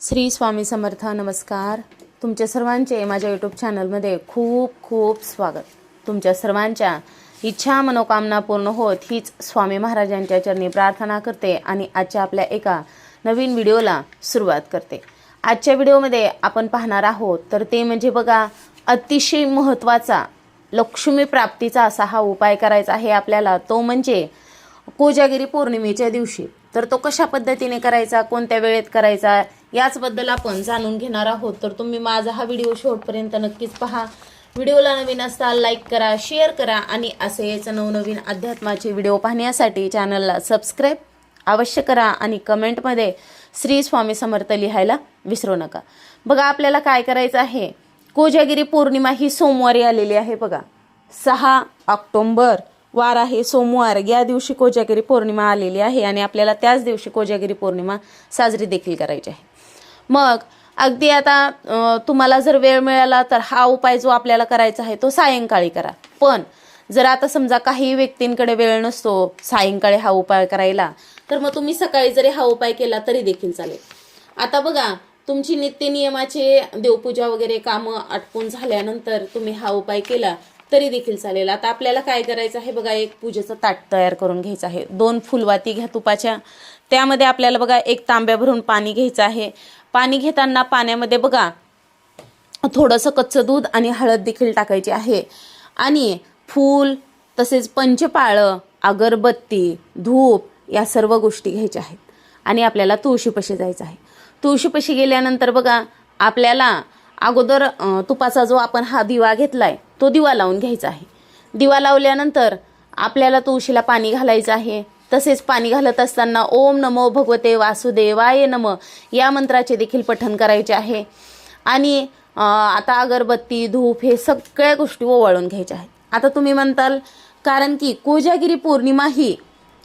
श्री स्वामी समर्थ नमस्कार. तुमच्या सर्वांचे माझ्या यूट्यूब चॅनलमध्ये खूप खूप स्वागत. तुमच्या सर्वांच्या इच्छा मनोकामना पूर्ण होत हीच स्वामी महाराजांच्या चरणी प्रार्थना करते आणि आजच्या आपल्या एका नवीन व्हिडिओला सुरुवात करते. आजच्या व्हिडिओमध्ये आपण पाहणार आहोत तर ते म्हणजे बघा अतिशय महत्त्वाचा लक्ष्मी प्राप्तीचा असा हा उपाय करायचा आहे आपल्याला. तो म्हणजे कोजागिरी पौर्णिमेच्या दिवशी. तर तो कशा पद्धतीने करायचा कोणत्या वेळेत करायचा याचबद्दल आपण जाणून घेणार आहोत. तर तुम्ही माझा हा व्हिडिओ शेवटपर्यंत नक्कीच पहा. व्हिडिओला नवीन असाल लाईक करा शेअर करा आणि असेच नवनवीन अध्यात्माचे व्हिडिओ पाहण्यासाठी चॅनलला सबस्क्राईब अवश्य करा आणि कमेंटमध्ये श्री स्वामी समर्थ लिहायला विसरू नका. बघा आपल्याला काय करायचं आहे? कोजागिरी पौर्णिमा ही सोमवारी आलेली आहे बघा. सहा ऑक्टोंबर. वार आहे. सोमवार या दिवशी कोजागिरी पौर्णिमा आलेली आहे आणि आपल्याला त्याच दिवशी कोजागिरी पौर्णिमा साजरी देखील करायची आहे. मग अगदी आता तुम्हाला जर वेळ मिळाला तर हा उपाय जो आपल्याला करायचा आहे तो सायंकाळी करा. पण जर आता समजा काही व्यक्तींकडे वेळ नसतो सायंकाळी हा उपाय करायला तर मग तुम्ही सकाळी जरी हा उपाय केला तरी देखील चालेल. आता बघा तुमची नित्यनियमाचे देवपूजा वगैरे कामं आटपून झाल्यानंतर तुम्ही हा उपाय केला तरी देखील चालेल. आता आपल्याला काय करायचं आहे बघा एक पूजेचं ताट तयार करून घ्यायचं आहे. दोन फुलवाती घ्या तुपाच्या. त्यामध्ये आपल्याला बघा एक तांब्या भरून पाणी घ्यायचं आहे. पाणी घेताना पाण्यामध्ये बघा थोडंसं कच्चं दूध आणि हळद देखील टाकायची आहे. आणि फूल तसेच पंचपाळं अगरबत्ती धूप या सर्व गोष्टी घ्यायच्या आहेत. आणि आपल्याला तुळशीपाशी जायचं आहे. तुळशीपाशी गेल्यानंतर बघा आपल्याला अगोदर तुपाचा जो आपण हा दिवा घेतला आहे तो दिवा लावून घ्यायचा आहे. दिवा लावल्यानंतर आपल्याला तुळशीला पाणी घालायचं आहे. तसेच पाणी घालत असताना ओम नमो भगवते वासुदेवाय नम या मंत्राचे देखील पठण करायचे आहे. आणि आता अगरबत्ती धूप हे सगळ्या गोष्टी ओवाळून घ्यायच्या आहेत. आता तुम्ही म्हणताल कारण की कोजागिरी पौर्णिमा ही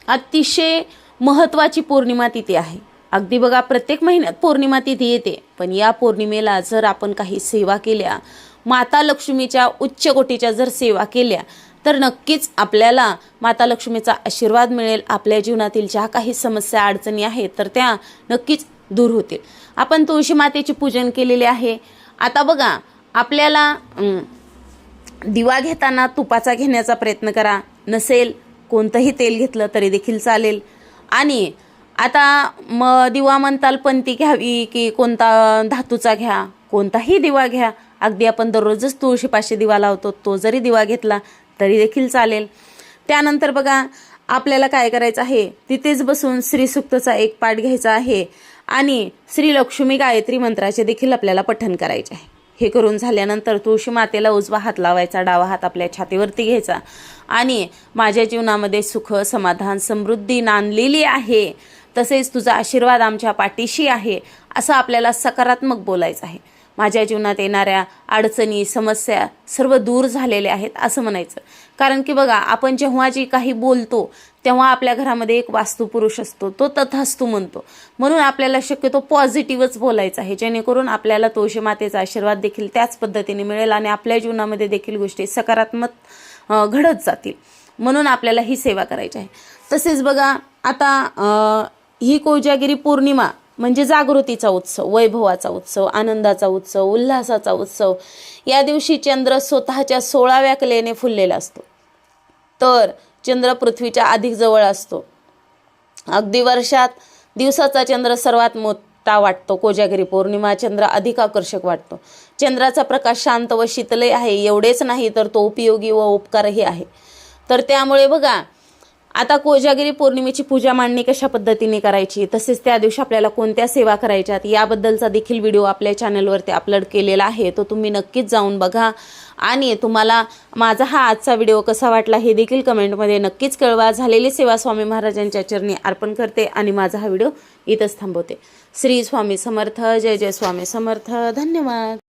अतिशय महत्त्वाची पौर्णिमा तिथी आहे. अगदी बघा प्रत्येक महिन्यात पौर्णिमा तिथी येते. पण या पौर्णिमेला जर आपण काही सेवा केल्या माता लक्ष्मीच्या उच्च कोटीच्या जर सेवा केल्या तर नक्कीच आपल्याला माता लक्ष्मीचा आशीर्वाद मिळेल. आपल्या जीवनातील ज्या काही समस्या अडचणी आहेत तर त्या नक्कीच दूर होतील. आपण तुळशी मातेचे पूजन केलेले आहे. आता बघा आपल्याला दिवा घेताना तुपाचा घेण्याचा प्रयत्न करा. नसेल कोणतंही तेल घेतलं तरी देखील चालेल. आणि आता मग दिवा म्हणताल पंती घ्यावी की कोणता धातूचा घ्या कोणताही दिवा घ्या. अगदी आपण दररोजच तुळशीपाशी दिवा लावतो तो जरी दिवा घेतला तरी देखील चालेल. त्यानंतर बघा आपल्याला काय करायचं आहे? तिथेच बसून श्रीसुक्तचा एक पाठ घ्यायचा आहे आणि श्री लक्ष्मी गायत्री मंत्राचे देखील आपल्याला पठण करायचे आहे. हे करून झाल्यानंतर तुळशी मातेला उजवा हात लावायचा डावा हात आपल्या छातीवरती घ्यायचा. आणि माझ्या जीवनामध्ये सुख समाधान समृद्धी नांदलेली आहे. तसेच तुझा आशीर्वाद आमच्या पाठीशी आहे असं आपल्याला सकारात्मक बोलायचं आहे. माझ्या जीवनात येणाऱ्या अडचणी समस्या सर्व दूर झालेल्या आहेत असं म्हणायचं. कारण की बघा आपण जेव्हा जी काही बोलतो तेव्हा आपल्या घरामध्ये एक वास्तुपुरुष असतो तो तथास्तू म्हणतो. म्हणून आपल्याला शक्यतो पॉझिटिव्हच बोलायचं आहे. जेणेकरून आपल्याला तुळशी मातेचा आशीर्वाद देखील त्याच पद्धतीने मिळेल आणि आपल्या जीवनामध्ये देखील गोष्टी सकारात्मक घडत जातील. म्हणून आपल्याला ही सेवा करायची आहे. तसेच बघा आता ही कोजागिरी पौर्णिमा म्हणजे जागृतीचा उत्सव वैभवाचा उत्सव आनंदाचा उत्सव उल्हासाचा उत्सव. या दिवशी चंद्र स्वतःच्या सोळाव्या कलेने फुललेला असतो. तर चंद्र पृथ्वीच्या अधिक जवळ असतो. अगदी वर्षात दिवसाचा चंद्र सर्वात मोठा वाटतो. कोजागिरी पौर्णिमा चंद्र अधिक आकर्षक वाटतो. चंद्राचा प्रकाश शांत व शीतलही आहे. एवढेच नाही तर तो उपयोगी व उपकारही आहे. तर त्यामुळे बघा आता कोजागिरी पौर्णिमेची पूजा मांडणी कशा पद्धतीने करायची? तसेच त्या दिवशी आपल्याला कोणत्या सेवा करायच्यात? याबद्दलचा देखील व्हिडिओ आपल्या चॅनलवरती अपलोड केलेला आहे तो तुम्ही नक्कीच जाऊन बघा. आणि तुम्हाला माझा हा आजचा व्हिडिओ कसा वाटला हे देखील कमेंटमध्ये नक्कीच कळवा. झालेली सेवा स्वामी महाराजांच्या चरणी अर्पण करते आणि माझा हा व्हिडिओ इथंच थांबवते. श्री स्वामी समर्थ जय जय स्वामी समर्थ. धन्यवाद.